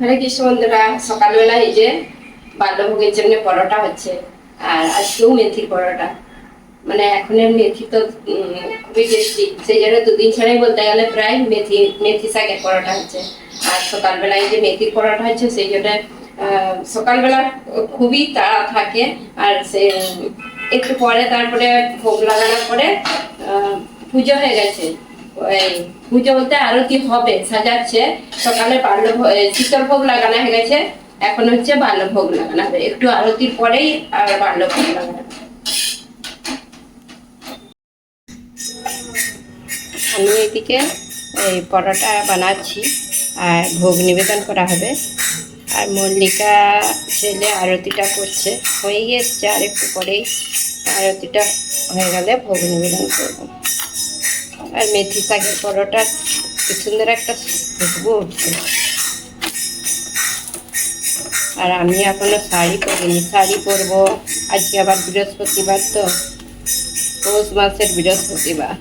হরে কৃষ্ণ বন্ধুরা, সকালবেলা এই যে বাল্যভোগের জন্য পরোটা হচ্ছে, আর আজকেও মেথির পরোটা। মানে এখনের মেথি তো খুবই টেস্টি সেই জন্য দুদিন ছাড়াই বলতে গেলে প্রায় মেথি মেথি শাকের পরোটা হচ্ছে। আর সকালবেলায় যে মেথির পরোটা হচ্ছে, সেই জন্য সকালবেলা খুবই তাড়া থাকে। আর সে, একটু পরে তারপরে ভোগ লাগানোর পরে পুজো হয়ে গেছে। পুজো বলতে আরতি হবে সাজাচ্ছে। সকালে বাল্য শীতল ভোগ লাগানো হয়ে গেছে। এখন হচ্ছে বাল্য ভোগ লাগানো হবে। একটু আরতির পরেই আর বাল্য ভোগ লাগানো আমি এদিকে এই পরোটা বানাচ্ছি আর ভোগ নিবেদন করা হবে। আর মল্লিকা ছেলে আরতিটা করছে। হয়ে গিয়েছে আর একটু পরেই আরতিটা হয়ে গেলে ভোগ নিবেদন করব। আর মেথি শাকের পরোটা, কি সুন্দর একটা খুশবু উঠছে। আর আমি এখনও শাড়ি পরিনি, শাড়ি পরবো। আজকে আবার বৃহস্পতিবার তো, পৌষ মাসের বৃহস্পতিবার।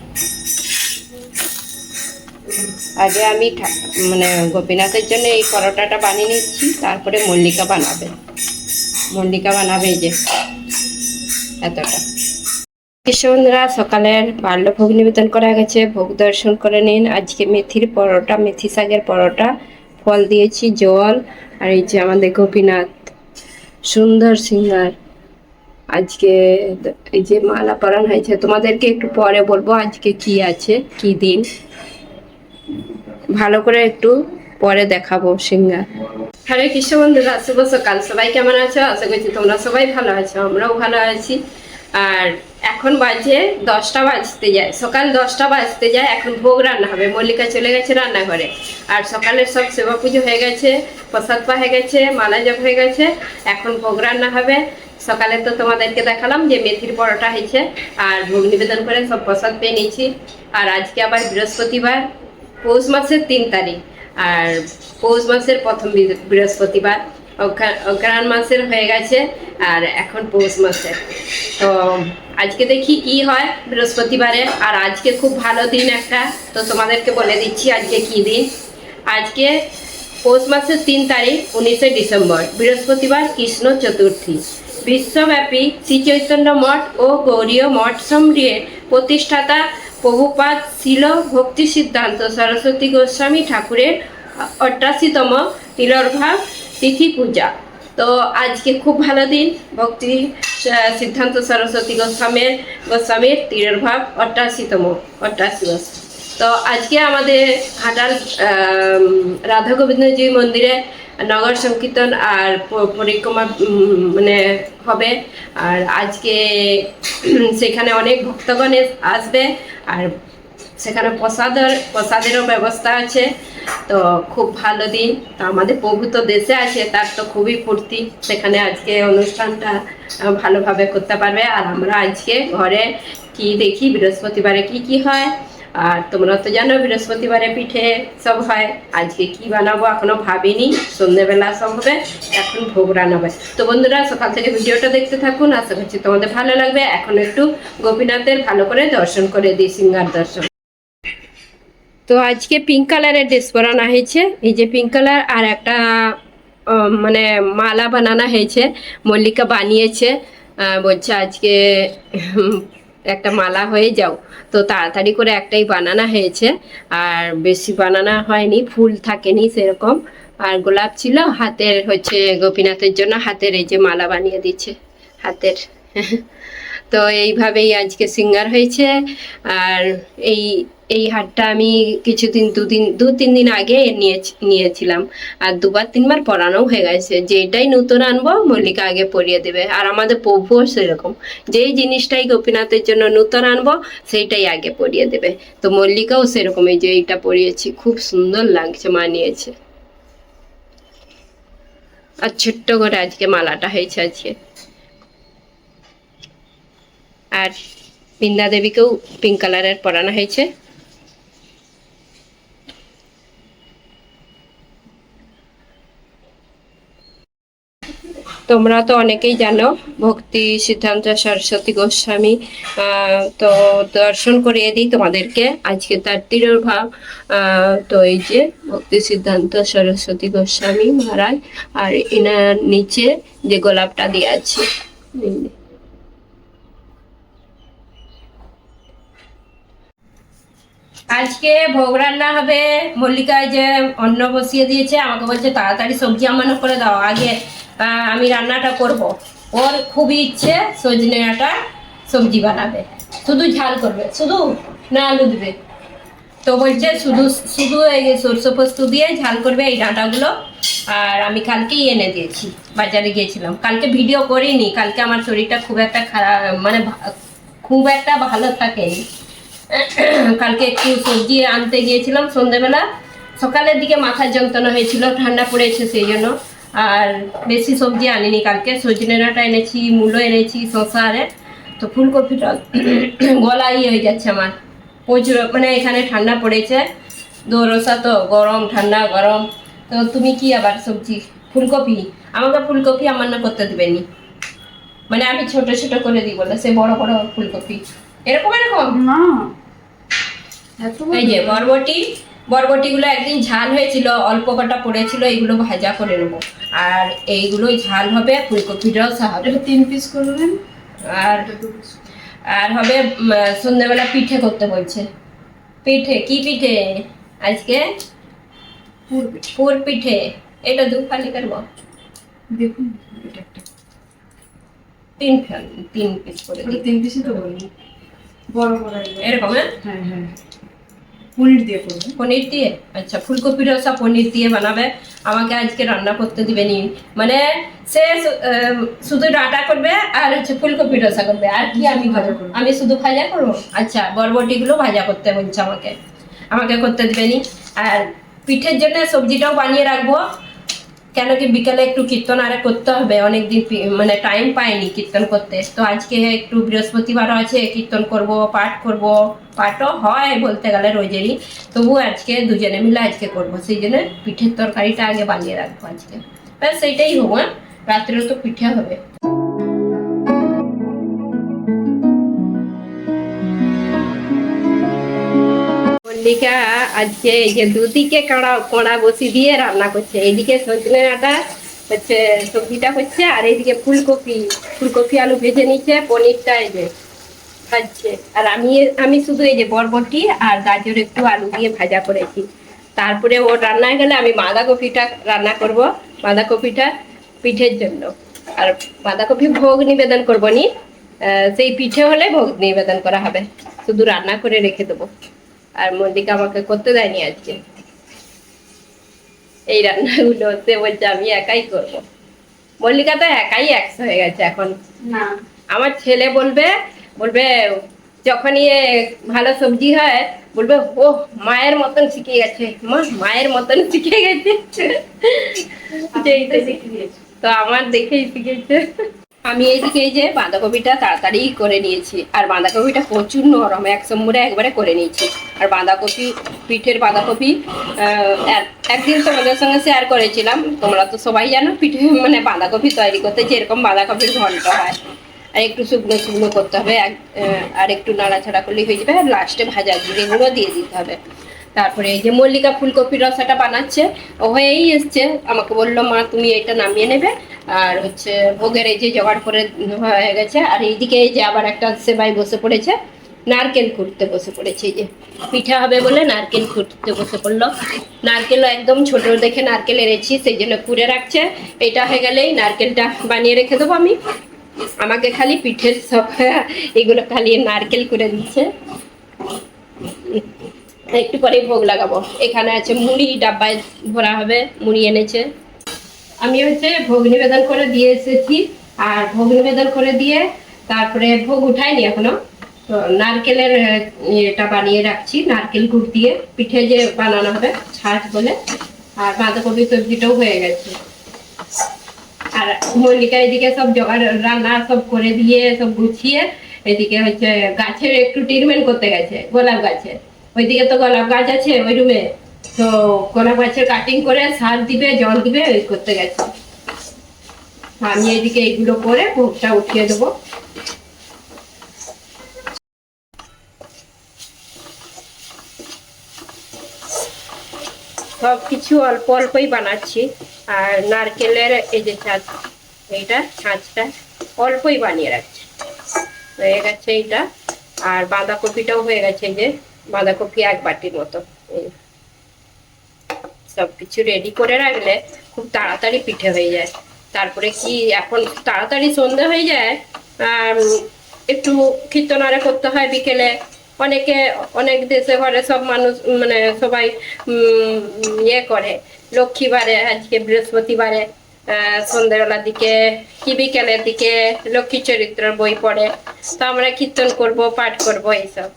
আগে আমি মানে গোপীনাথের জন্য এই পরোটাটা বানিয়ে নিচ্ছি, তারপরে মল্লিকা বানাবে। মল্লিকা বানাবে যে, এতটা। কৃষ্ণরা সকালের বাল্য ভোগ নিবেদন করা গেছে। ভোগ দর্শন করে নিন। আজকে মেথির পরোটা, মেথি শাকের পরোটা। ফল দিয়েছি, জল। আর এই যে আমাদের গোপীনাথ সুন্দর সিঙ্গার। আজকে এই যে মালা পরান হয়েছে। তোমাদেরকে একটু পরে বলব আজকে কি আছে, কি দিন। ভালো করে একটু পরে দেখাবো সিঙ্গার। হরে কৃষ্ণ বন্ধুরা, শুভ সকাল। সবাই কেমন আছো? আশা করছি তোমরা সবাই ভালো আছো, আমরাও ভালো আছি। আর এখন বাজে দশটা বাজতে যায়। সকাল দশটা বাজতে যায়, এখন ভোগ রান্না হবে। মল্লিকা চলে গেছে রান্নাঘরে। আর সকালের সব সেবা পুজো হয়ে গেছে, প্রসাদ পা হয়ে গেছে, মালা জপ হয়ে গেছে, এখন ভোগ রান্না হবে। সকালে তো তোমাদেরকে দেখালাম যে মেথির পরোটা হয়েছে, আর ভোগ নিবেদন করে সব প্রসাদ পেয়ে নিয়েছি। আর আজকে আবার বৃহস্পতিবার, পৌষ মাসের তিন তারিখ। আর পৌষ মাসের প্রথম বৃহস্পতিবার। অঘ্রাণ মাসের হয়ে গেছে আর এখন পৌষ মাসের তো আজকে দেখি কি হয় বৃহস্পতিবারে। আর আজকে খুব ভালো দিন একটা, তো তোমাদেরকে বলে দিচ্ছি আজকে কি দিন। আজকে পৌষ মাসের তিন তারিখ, উনিশে ডিসেম্বর, বৃহস্পতিবার কৃষ্ণ চতুর্থী। বিশ্বব্যাপী শ্রী চৈতন্য মঠ ও গৌরীয় মঠ সমৃহের প্রতিষ্ঠাতা প্রভুপাদ শিল ভক্তি সিদ্ধান্ত সরস্বতী গোস্বামী ঠাকুরের অষ্টাশিতম তিলর্ভাব তিথি পূজা। তো আজকে খুব ভালো দিন। ভক্তি সিদ্ধান্ত সরস্বতী গোস্বামীর গোস্বামীর তিলর্ভাব অষ্টাশিতম অষ্টাশি বছর তো আজকে আমাদের ঘাটাল রাধা গোবিন্দজি মন্দিরে নগর সংকীর্তন আর পরিক্রমা মানে হবে। আর আজকে সেখানে অনেক ভক্তগণ আসবে। আর সেখানে প্রসাদের, প্রসাদেরও ব্যবস্থা আছে। তো খুব ভালো দিন। তো আমাদের প্রভু তো দেশে আছে, তার তো খুবই ফুর্তি। সেখানে আজকে অনুষ্ঠানটা ভালোভাবে করতে পারবে। আর আমরা আজকে ঘরে কি দেখি, বৃহস্পতিবারে কি কি হয়? আর তোমরা তো জানো, বৃহস্পতিবারে পিঠে সব হয়। আজকে কি বানাবো এখনও ভাবিনি। সন্ধ্যেবেলা সব হবে এখন ভোগ রান্না হবে তো বন্ধুরা, সকাল থেকে ভিডিওটা দেখতে থাকুন। আশা করছি তোমাদের ভালো লাগবে। এখন একটু গোপীনাথের ভালো করে দর্শন করে দিই, সিঙ্গার দর্শন। তো আজকে পিঙ্ক কালারের ড্রেস পরানো হয়েছে। এই যে পিঙ্ক কালার আর একটা মানে মালা বানানো হয়েছে। মল্লিকা বানিয়েছে। বলছে আজকে একটা মালা হয়ে যাও। তো তাড়াতাড়ি করে একটাই বানানো হয়েছে। আর বেশি বানানো হয়নি, ফুল থাকেনি সেরকম। আর গোলাপ ছিল, হাতের হচ্ছে গোপীনাথের জন্য হাতের এই যে মালা বানিয়ে দিচ্ছে, হাতের। তো এইভাবেই আজকে সিঙ্গার হয়েছে। আর এই এই হারটা আমি কিছুদিন, দুদিন দু তিন দিন আগে নিয়ে নিয়েছিলাম। আর দুবার, তিনবার পরানো হয়ে গেছে। যেটাই নতুন আনব, মল্লিকা আগে পরিয়ে দেবে। আর আমাদের প্রভুও সেরকম। যেই জিনিসটাই গোপীনাথের জন্য নতুন আনব, সেইটাই আগে পরিয়ে দেবে। তো মল্লিকাও সেরকম এই যে এইটা পরিয়েছি, খুব সুন্দর লাগছে, মানিয়েছে। আর ছোট্ট করে আজকে মালাটা হয়েছে আজকে। আর বৃন্দা দেবীকেও পিঙ্ক কালারের পরানো হয়েছে। তোমরা তো অনেকেই জানো, ভক্তি সিদ্ধান্ত সরস্বতী গোস্বামী তো দর্শন করিয়ে দিই তোমাদেরকে। আজকে তার তিরোভাব তো এই যে ভক্তি সিদ্ধান্ত সরস্বতী গোস্বামী মহারাজ আর এনার নিচে যে গোলাপটা দিয়ে আছে। আজকে ভোগ রান্না হবে মল্লিকা যে অন্ন বসিয়ে দিয়েছে, আমাকে বলছে তাড়াতাড়ি সবজি আমানো করে দাও। আগে আমি রান্নাটা করব। ওর খুবই ইচ্ছে সজনে ডাঁটা সবজি বানাবে। শুধু ঝাল করবে, শুধু না আলু দেবে। তো বলছে শুধু শুধু এই সরষে পোস্ত দিয়ে ঝাল করবে এই ডাঁটাগুলো। আর আমি কালকেই এনে দিয়েছি, বাজারে গিয়েছিলাম। কালকে ভিডিও করিনি, কালকে আমার শরীরটা খুব একটা খারাপ মানে খুব একটা ভালো থাকেনি কালকে একটু সবজি আনতে গিয়েছিলাম সন্ধেবেলা। সকালের দিকে মাথার যন্ত্রণা হয়েছিল, ঠান্ডা পড়েছে সেই জন্য। আর বেশি সবজি আনিনি কালকে সজনে ডাঁটা এনেছি মূলো এনেছি শসা আরে তো ফুলকপিটা গলা ইয়ে হয়ে যাচ্ছে আমার। প্রচুর মানে এখানে ঠান্ডা পড়েছে। দোরসা তো গরম ঠান্ডা গরম। তো তুমি কি আবার সবজি? ফুলকপি? আমাকে ফুলকপি আমার না করতে দেবেনি। মানে আমি ছোট ছোট করে দিই বলে সে বড় বড় ফুলকপি। এরকম এরকম? না। এই যে বরবটি বরবটিগুলো একদিন ঝাল হয়েছিল অল্প কটা পড়েছিল এইগুলো ভাজা করে নেব। আর এইগুলো ঝাল হবে ফুলকপিটাও হবে। তিন পিস করবেন আর আর হবে সন্ধ্যেবেলা পিঠে করতে বলছে। পিঠে কি পিঠে? আজকে? পুর পিঠে। এটা দু ফালি করব দেখুন এটা একটা। তিন ফালি তিন পিস করে তিন পিসই তো বলুন বড় বড় এরকম হ্যাঁ? হ্যাঁ হ্যাঁ। পনির দিয়ে করবেন পনির দিয়ে? আচ্ছা ফুলকপি রসা পনির দিয়ে বানাবে। আমাকে আজকে রান্না করতে দিবে নি মানে সে শুধু ডাটা করবে আর হচ্ছে ফুলকপি রসা করবে। আর কি আমি ভাজা করব? আমি শুধু ভাজা করব? আচ্ছা বরবটিগুলো ভাজা করতে বলছে আমাকে। আমাকে করতে দিবেনি আর পিঠের জন্য সবজিটাও বানিয়ে রাখব। কেন কি বিকালে একটু কীর্তন আরে করতে হবে? অনেকদিন মানে টাইম পাইনি কীর্তন করতে। তো আজকে একটু বৃহস্পতিবারও আছে কীর্তন করব, পাঠ করব। পাঠও হয় বলতে গেলে রোজেরই। তবু আজকে দুজনে মিলে আজকে করব। সেই জন্য পিঠের তরকারিটা আগে বানিয়ে রাখব আজকে। ব্যাস সেইটাই হোক হ্যাঁ? রাত্রেও তো পিঠে হবে। মল্লিকা আজকে এই যে দুদিকে কাঁড়া, কোড়া বসি দিয়ে রান্না করছে। এইদিকে সজনে ডাঁটা হচ্ছে সবজিটা হচ্ছে, আর এইদিকে ফুলকপি ফুলকপি আলু ভেজে নিচ্ছে, পনিরটা এই যে ভাজছে। আর আমি আমি শুধু এই যে বরবটি আর গাজর একটু আলু দিয়ে ভাজা করেছি। তারপরে ও রান্নায় গেলে আমি বাঁধাকপিটা রান্না করব, বাঁধাকপিটা পিঠের জন্য। আর বাঁধাকপি ভোগ নিবেদন করব নি সেই পিঠে হলে ভোগ নিবেদন করা হবে। শুধু রান্না করে রেখে দেবো। আর মল্লিকা আমাকে করতে দেয়নি আজকে। এই রান্নাগুলো সে বলছে আমি একাই করব। মল্লিকা তো একাই একশো হয়ে গেছে এখন। না। আমার ছেলে বলবে বলবে যখনই এ ভালো সবজি হয় বলবে ও মায়ের মতন শিখে গেছে। মা মায়ের মতন শিখে গেছে। তো আমার দেখেই শিখেছে। আমি এইদিকে এই যে বাঁধাকপিটা তাড়াতাড়ি করে নিয়েছি। আর বাঁধাকপিটা প্রচুর নরম, এক সম্বরে একবারে করে নিয়েছি। আর বাঁধাকপি, পিঠের বাঁধাকপি এক- একদিন তোমাদের সঙ্গে শেয়ার করেছিলাম। তোমরা তো সবাই জানো, পিঠে মানে বাঁধাকপি তৈরি করতে যেরকম বাঁধাকপির ঘন্ট হয়। আর একটু শুকনো শুকনো করতে হবে আর একটু নাড়াচাড়া করলেই হয়ে যাবে। আর লাস্টে ভাজা জিরে গুঁড়ো দিয়ে দিতে হবে। তারপরে এই যে মল্লিকা ফুলকপির রসাটা বানাচ্ছে, ও হয়েই এসছে। আমাকে বলল, মা, তুমি এটা নামিয়ে নেবে। আর হচ্ছে ভোগের এই যে জোগাড় করে হয়ে গেছে। আর এইদিকে এই যে আবার একটা সেবাই বসে পড়েছে, নারকেল খুঁড়তে বসে পড়েছে। এই যে পিঠা হবে বলে নারকেল খুঁড়তে বসে পড়ল। নারকেল একদম ছোট, দেখে নারকেল এনেছি, সেই জন্য কুড়ে রাখছে। এটা হয়ে গেলেই নারকেলটা বানিয়ে রেখে দেবো আমি। আমাকে খালি পিঠের সব, এগুলো খালি নারকেল করে দিচ্ছে। একটু পরে ভোগ লাগাবো। এখানে আছে মুড়ি, ডাব্বায় ভরা হবে, মুড়ি এনেছে। আমি হচ্ছে ভোগ নিবেদন করে দিয়ে এসেছি। আর ভোগ নিবেদন করে দিয়ে তারপরে ভোগ উঠাইনি এখনও। তো নারকেলের এটা বানিয়ে রাখছি, নারকেল গুড় দিয়ে। পিঠে যে বানানো হবে, ছাঁচ বলে। আর বাঁধাকপি সবজিটাও হয়ে গেছে। আর মল্লিকা এদিকে সব জোগাড়, রান্না সব করে দিয়ে, সব গুছিয়ে এদিকে হচ্ছে গাছের একটু ট্রিটমেন্ট করতে গেছে, গোলাপ গাছে। ওইদিকে তো গোলাপ গাছ আছে, ওই রুমে। তো গোলাপ গাছের কাটিং করে সার দিবে, জল দিবে, ওই করতে গেছে। আমি এদিকে এগুলো করে ভোগটা উঠিয়ে দেবো। সব কিছু অল্প অল্পই বানাচ্ছি। আর নারকেলের এই যে ছাঁচ, এইটা, ছাঁচটা অল্পই বানিয়ে রাখছি। হয়ে গেছে এইটা। আর বাঁধাকপিটাও হয়ে গেছে এই যে বাঁধাকপি এক বাটির মতো। সব কিছু রেডি করে রাখলে খুব তাড়াতাড়ি পিঠে হয়ে যায়। তারপরে কি এখন তাড়াতাড়ি সন্ধে হয়ে যায় আর একটু কীর্তনারে করতে হয় বিকেলে। অনেকে, অনেক দেশে ঘরে সব মানুষ মানে সবাই ইয়ে করে, লক্ষ্মীবারে, আজকে বৃহস্পতিবারে সন্ধ্যেবেলার দিকে কি বিকেলের দিকে লক্ষ্মী চরিত্রের বই পড়ে। তো আমরা কীর্তন করব, পাঠ করব, এইসব।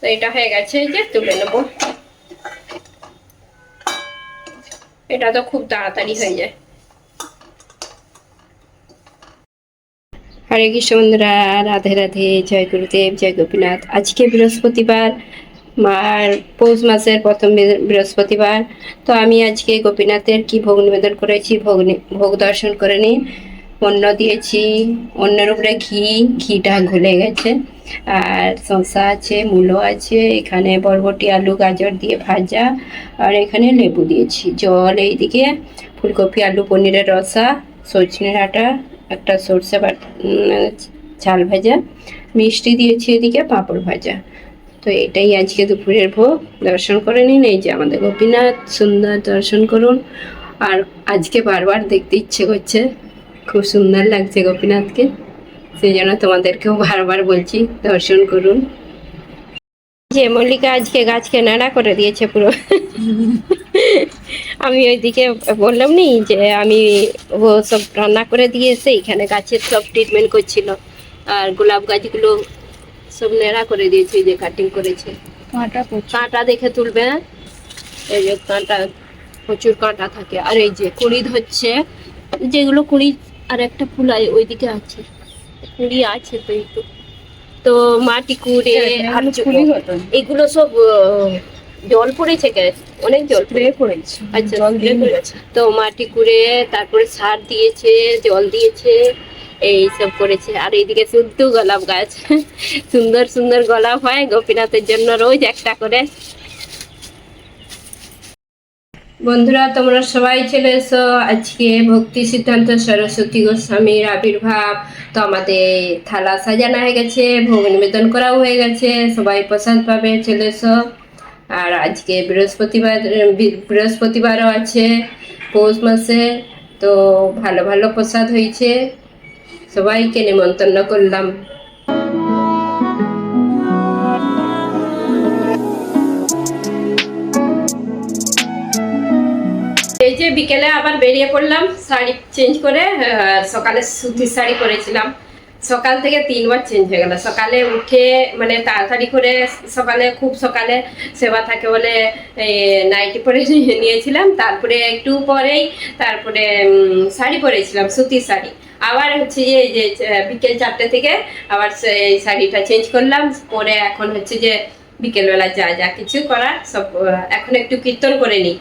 তো এটা হয়ে গেছে যে তুলে নেব। এটা তো খুব তাড়াতাড়ি হয়ে যায়। হরে কৃষ্ণ বন্ধুরা, রাধে রাধে, জয় গুরুদেব, জয় গোপীনাথ। আজকে বৃহস্পতিবার আর পৌষ মাসের প্রথম বৃহস্পতিবার। তো আমি আজকে গোপীনাথের কি ভোগ নিবেদন করেছি, ভোগ ভোগ দর্শন করে নিন অন্ন দিয়েছি, অন্যের উপরে ঘি, ঘিটা ঘুলে গেছে। আর শসা আছে, মূলো আছে, এখানে বরবটি, আলু, গাজর দিয়ে ভাজা, আর এখানে লেবু দিয়েছি। জল এইদিকে, ফুলকপি, আলু, পনিরের রসা সজনে ডাঁটা একটা সর্ষে চাল ভাজা, মিষ্টি দিয়েছি এদিকে পাঁপড় ভাজা। তো এটাই আজকে দুপুরের ভোগ। দর্শন করে নিন, এই যে আমাদের গোপীনাথ, সুন্দর দর্শন করুন। আর আজকে বারবার দেখতে ইচ্ছে করছে। খুব সুন্দর লাগছে গোপীনাথকে। সেই জন্য তোমাদেরকেও বারবার বলছি দর্শন করুন। যে মল্লিকা আজকে গাছকে নাড়া করে দিয়েছে পুরো। আমি ওইদিকে বললাম নি যে আমি ও সব রান্না করে দিয়েছে এখানে গাছের সব ট্রিটমেন্ট করছিল। আর গোলাপ গাছগুলো সব নেড়া করে দিয়েছে যে কাটিং করেছে। কাঁটা কাঁটা দেখে তুলবে? এই যে কাঁটা প্রচুর কাঁটা থাকে। আর এই যে কুড়ি ধরছে যেগুলো কুড়ি আর একটা ফুল ওইদিকে আছে। কুড়ি আছে তো। একটু তো মাটি কুড়ে আর এগুলো সব জল পড়েছে কে? অনেক জল স্প্রে করেছি আচ্ছা, তো মাটি কুড়ে তারপরে সার দিয়েছে জল দিয়েছে এই সব করেছে। আর এইদিকে শুদ্ধ গোলাপ গাছ। সুন্দর সুন্দর গোলাপ হয় গোপীনাথের জন্য রোজ একটা করে। বন্ধুরা, তোমরা সবাই চলে এসো। আজকে ভক্তি সিদ্ধান্ত সরস্বতী গোস্বামীর আবির্ভাব। তো আমাদের থালা সাজানো হয়ে গেছে, ভোগ নিবেদন করাও হয়ে গেছে। সবাই প্রসাদ পাবে, চলে এসো। আর আজকে বৃহস্পতিবার, বৃহস্পতিবারও আছে পৌষ মাসে, তো ভালো ভালো প্রসাদ হয়েছে। সবাইকে নিমন্ত্রণ করলাম। যে বিকেলে আবার বেরিয়ে পড়লাম, শাড়ি চেঞ্জ করে সকালে সুতির শাড়ি পরেছিলাম। সকাল থেকে তিনবার চেঞ্জ হয়ে গেল। সকালে উঠে মানে তাড়াতাড়ি করে সকালে, খুব সকালে সেবা থাকে বলে নাইটি পরে নিয়েছিলাম। তারপরে একটু পরেই তারপরে শাড়ি পরেছিলাম, সুতির শাড়ি। আবার হচ্ছে যে যে বিকেল চারটে থেকে আবার সেই শাড়িটা চেঞ্জ করলাম। পরে এখন হচ্ছে যে বিকেলবেলা যা যা কিছু করার সব এখন একটু কীর্তন করে নিই।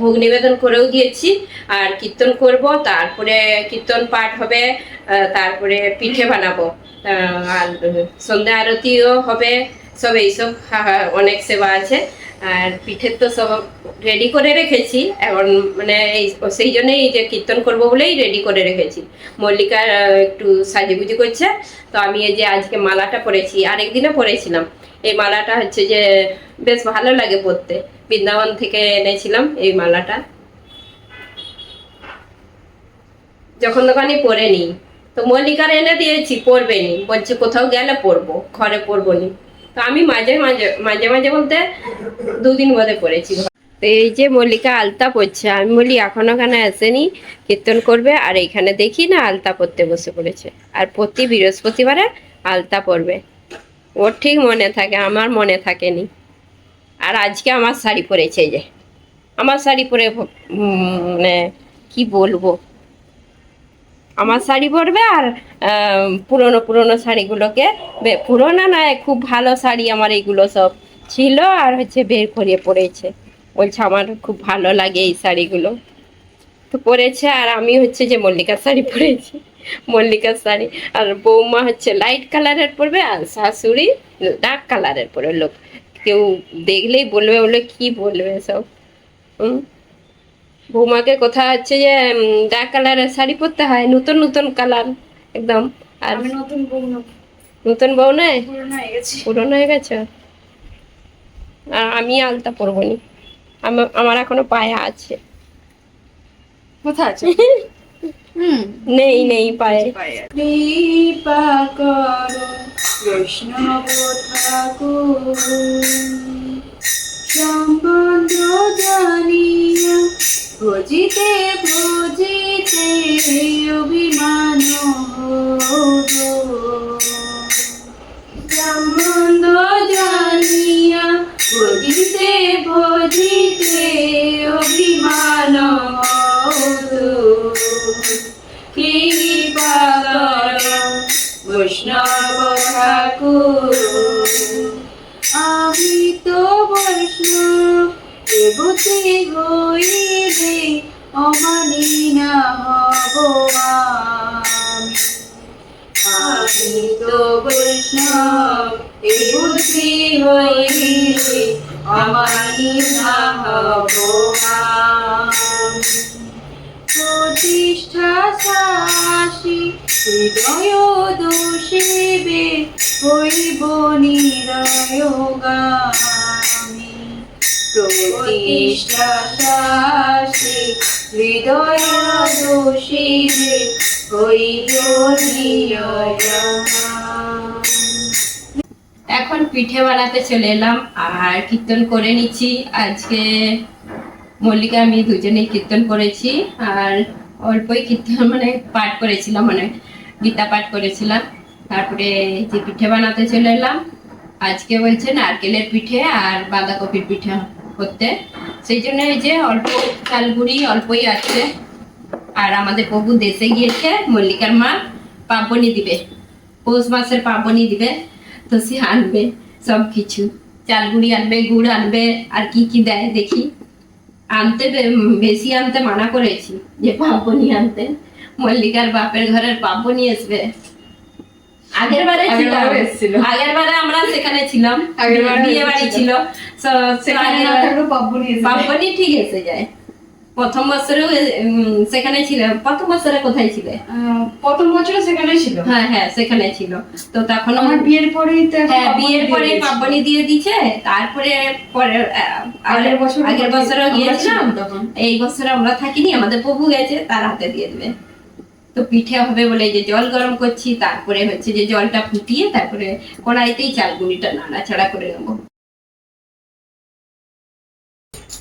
ভোগ নিবেদন করেও দিয়েছি, আর কীর্তন করব, তারপরে কীর্তন পাঠ হবে তারপরে পিঠে বানাবো। আর সন্ধ্যা আরতিও হবে, সব এইসব অনেক সেবা আছে। আর পিঠের তো সব রেডি করে রেখেছি, এখন মানে এই, সেই জন্যই যে কীর্তন করব বলেই রেডি করে রেখেছি। মল্লিকা একটু সাজুগুজু করছে, তো আমি এই যে আজকে মালাটা পরেছি, আরেকদিনও পরেছিলাম। এই মালাটা হচ্ছে যে বেশ ভালো লাগে পরতে। বৃন্দাবন থেকে এনেছিলাম এই মালাটা। যখন তখনই পরে নি, তো মল্লিকার এনে দিয়েছি, পরবে নি। বলছে, কোথাও গেলে পরবো, ঘরে পরবো নি। তো আমি মাঝে মাঝে মাঝে মাঝে বলতে দুদিন মধ্যে পরেছি। এই যে মল্লিকা আলতা পড়ছে আমি বলি, এখনও ওখানে আসেনি? কীর্তন করবে, আর এইখানে দেখি না আলতা পরতে বসে পড়েছে। আর প্রতি বৃহস্পতিবারে আলতা পরবে। ওর ঠিক মনে থাকে, আমার মনে থাকেনি। আর আজকে আমার শাড়ি পরেছে যে, আমার শাড়ি পরে মানে কি বলব? আমার শাড়ি পরবে আর পুরনো পুরনো শাড়িগুলোকে পুরনো নয়, খুব ভালো শাড়ি আমার এইগুলো সব ছিল আর হচ্ছে বের করিয়ে পরেছে। বলছে আমার খুব ভালো লাগে এই শাড়িগুলো। তো পরেছে আর আমি হচ্ছে যে মল্লিকার শাড়ি পরেছি। মল্লিকার শাড়ি। আর বৌমা হচ্ছে লাইট কালারের পরবে আর শাশুড়ি ডার্ক কালারের পরে লোক। কেউ দেখলেই বলবে বলে কি বলবে সব? হুম? বৌমাকে কথা হচ্ছে যে ডার্ক কালারের শাড়ি পরতে হয় নতুন নতুন কালার একদম। আর নতুন বউ নতুন বউ নয়? পুরনো হয়ে গেছি। আর আমি আলতা পরবনি আমার এখনও পায়ে আছে। কোথায় আছে? নেই নেই পায়ে। কৃপা কর বৈষ্ণব ঠাকুর। সম্বন্ধ জানিয়া ভজিতে ভজিতে ঠাকুর। আমি তো বৈষ্ণব দেবতে হইবে অমানি না হব আমি। তো বৈষ্ণব দেবতে হইবে অমানি না হব আমি। প্রতিষ্ঠা শাসী হৃদয় দোষেবে হইব নিরয়োগামী। প্রতিষ্ঠা শাসী হৃদয় দোষেবে হইব এখন পিঠে বানাতে চলে এলাম আর কীর্তন করে নিচ্ছি আজকে। মল্লিকা, আমি দুজনেই কীর্তন করেছি আর অল্পই কীর্তন মানে পাঠ করেছিলাম মানে গীতা পাঠ করেছিলাম। তারপরে যে পিঠে বানাতে চলে এলাম। আজকে বলছে নারকেলের পিঠে আর বাঁধাকপির পিঠে করতে। সেই জন্য এই যে অল্প চালগুড়ি অল্পই আছে। আর আমাদের প্রভু দেশে গিয়েছে, মল্লিকার মা পাবনি দিবে। পৌষ মাসের পাবনি দিবে তো সে আনবে সব কিছু চালগুড়ি আনবে, গুড় আনবে, আর কি কি দেয় দেখি। আনতে বেশি আনতে মানা করেছি। যে পাপনি আনতে। মল্লিকার বাপের ঘরের পাপনি আসবে। আগের বারে আগের বারে। আমরা সেখানে ছিলাম। বিয়ে বাড়ি ছিল। So, সেখানে আগের না বারে- থাকলেও পাব্বু নিয়ে ঠিক এসে যায়। প্রথম বছরেও উম, সেখানে ছিল। প্রথম বছরে কোথায় ছিলে? প্রথম বছরে সেখানে ছিল। হ্যাঁ হ্যাঁ সেখানে ছিল। তো তখন আমার বিয়ের পরেই তো হ্যাঁ বিয়ের পরে পাবনি দিয়ে দিছে তারপরে পরে আগের বছর আগের আমরা গিয়েছিলাম। তখন। এই বছর আমরা থাকিনি আমাদের প্রভু গেছে তার হাতে দিয়ে দেবে। তো পিঠে হবে বলে যে জল গরম করছি তারপরে হচ্ছে যে জলটা ফুটিয়ে তারপরে কড়াইতেই চাল গুঁড়িটা নাড়াচাড়া করে নেব।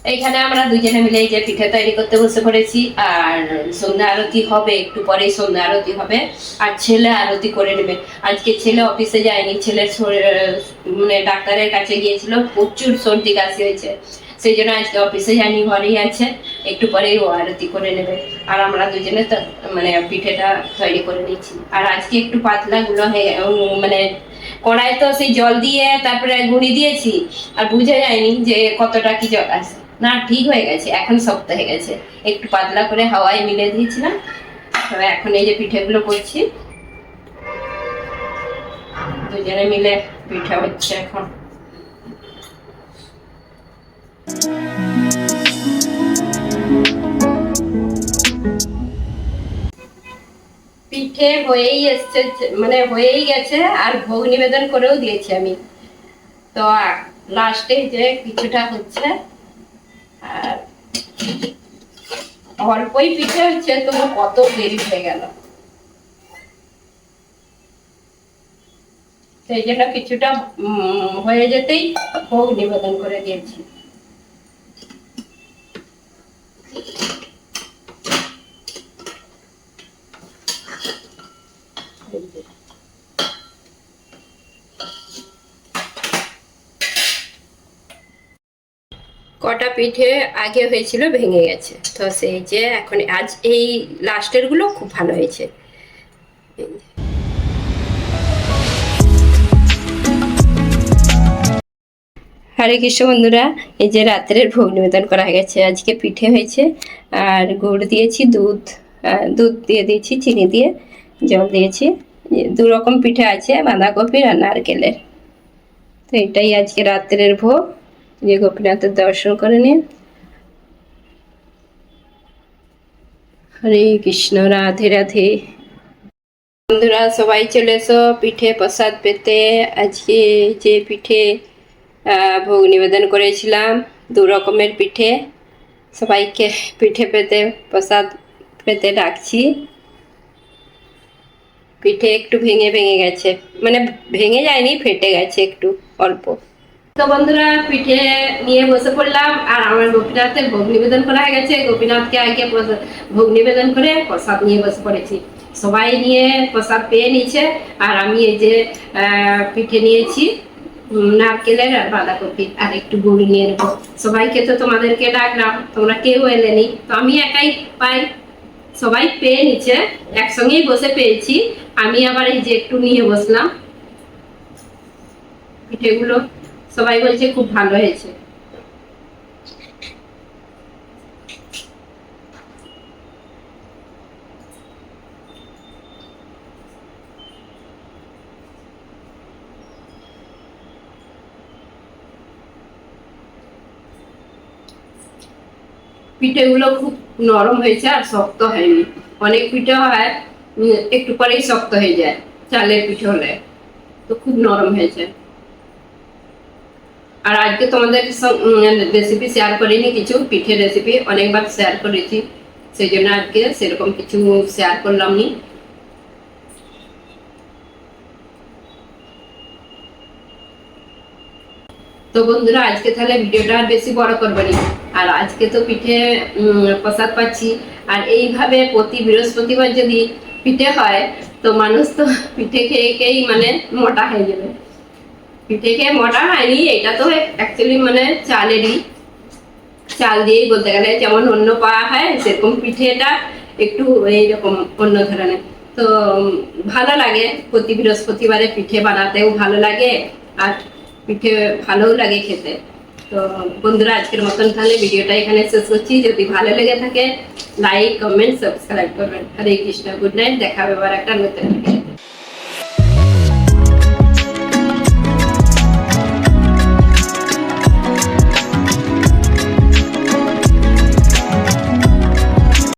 এইখানে আমরা দুজনে মিলে যে পিঠে তৈরি করতে বসে পড়েছি, আর সন্ধ্যা আরতি হবে, একটু পরেই সন্ধ্যা আরতি হবে, আর ছেলে আরতি করে নেবে। আজকে ছেলে অফিসে যায়নি শরীর- মানে ডাক্তারের কাছে গিয়েছিল, প্রচুর সর্দি কাশি হয়েছে। সেই জন্য আজকে অফিসে যায়নি, ঘরেই আছে, একটু পরেই ও আরতি করে নেবে। আর আমরা দুজনে মানে পিঠেটা তৈরি করে নিচ্ছি আর আজকে একটু পাতলা গুলো মানে কড়াই তো সেই জল দিয়ে, তারপরে গুঁড়ি দিয়েছি, আর বুঝে যায়নি যে কতটা কি জল আছে। না, ঠিক হয়ে গেছে এখন শক্ত হয়ে গেছে। একটু পাতলা করে হাওয়ায় মিলে দিয়েছিলাম তো এখন এই যে পিঠেগুলো করছি। দুজনে মিলে পিঠা হচ্ছে এখন। পিঠে হয়েই এসছে মানে হয়েই গেছে, আর ভোগ নিবেদন করেও দিয়েছি আমি। তো লাস্টে যে কিছুটা হচ্ছে অল্পই পিঠে হচ্ছে তোমার কত দেরি হয়ে গেল। সেই জন্য কিছুটা হয়ে যেতেই ভোগ নিবেদন করে দিয়েছি কটা পিঠে আগে হয়েছিল, ভেঙে গেছে। তো সেই যে এখন আজ এই লাস্টেরগুলো খুব ভালো হয়েছে। হরে কৃষ্ণ বন্ধুরা, এই যে রাত্রের ভোগ নিবেদন করা হয়ে গেছে। আজকে পিঠে হয়েছে, আর গুড় দিয়েছি, দুধ দুধ দিয়ে দিয়েছি, চিনি দিয়ে জল দিয়েছি। দু রকম পিঠে আছে বাঁধাকপির আর নারকেলের। তো এটাই আজকে রাত্রের ভোগ। যে গোপীনাথের দর্শন করে নিন। হরে কৃষ্ণ, রাধে রাধে। বন্ধুরা, সবাই চলে এসো পিঠে প্রসাদ পেতে। আজকে যে পিঠে ভোগ নিবেদন করেছিলাম, দু রকমের পিঠে। সবাইকে পিঠে পেতে, প্রসাদ পেতে ডাকছি। পিঠে একটু ভেঙে ভেঙে গেছে। মানে ভেঙে যায়নি, ফেটে গেছে একটু অল্প। তো বন্ধুরা, পিঠে নিয়ে বসে পড়লাম, আর আমার গোপীনাথের ভোগ নিবেদন করা হয়ে গেছে। গোপীনাথকে আগে ভোগ নিবেদন করে প্রসাদ নিয়ে বসে পড়েছি। সবাই নিয়ে প্রসাদ পেয়ে নিয়েছে, আর আমি এই যে পিঠে নিয়েছি নারকেলের আর বাঁধাকপি, আর একটু গুড় নিয়ে নেব। সবাইকে তো তোমাদেরকে ডাকলাম, তোমরা কেউ এলেনি, তো আমি একাই পাই। সবাই পেয়ে নিচ্ছে একসঙ্গেই বসে পেয়েছি। আমি আবার এই যে একটু নিয়ে বসলাম। পিঠেগুলো সবাই বলছে খুব ভালো হয়েছে। পিঠেগুলো খুব নরম হয়েছে আর শক্ত হয়নি। অনেক পিঠে হয়, একটু পরেই শক্ত হয়ে যায়, চালের পিঠে হলে। তো খুব নরম হয়েছে। আর আজকে তোমাদের রেসিপি শেয়ার করিনি, কিছু পিঠের রেসিপি অনেকবার শেয়ার করেছি, সেই জন্য আজকে সেরকম কিছু শেয়ার করলাম নি। তো বন্ধুরা, আজকে তাহলে ভিডিওটা আর বেশি বড় করব নি। আর আজকে তো পিঠে প্রসাদ পাচ্ছি। আর এইভাবে প্রতি বৃহস্পতিবার যদি পিঠে হয়, তো মানুষ তো পিঠে খেয়ে খেয়েই মানে মোটা হয়ে যাবে। খেয়ে মোটা হয়নি, এটা তো অ্যাকচুয়ালি মানে চালেরই। চাল দিয়েই বলতে গেলে যেমন অন্য পাওয়া হয়, সেরকম পিঠেটা একটু এইরকম অন্য ধরনের। তো ভালো লাগে, প্রতি বৃহস্পতিবারে পিঠে বানাতেও ভালো লাগে, আর পিঠে ভালোও লাগে খেতে। তো, বন্ধুরা, আজকের মতন তাহলে ভিডিওটা এখানে শেষ করছি। যদি ভালো লেগে থাকে লাইক কমেন্ট সাবস্ক্রাইব করবেন। হরে কৃষ্ণ গুড নাইট দেখা হবে আবার একটা নতুন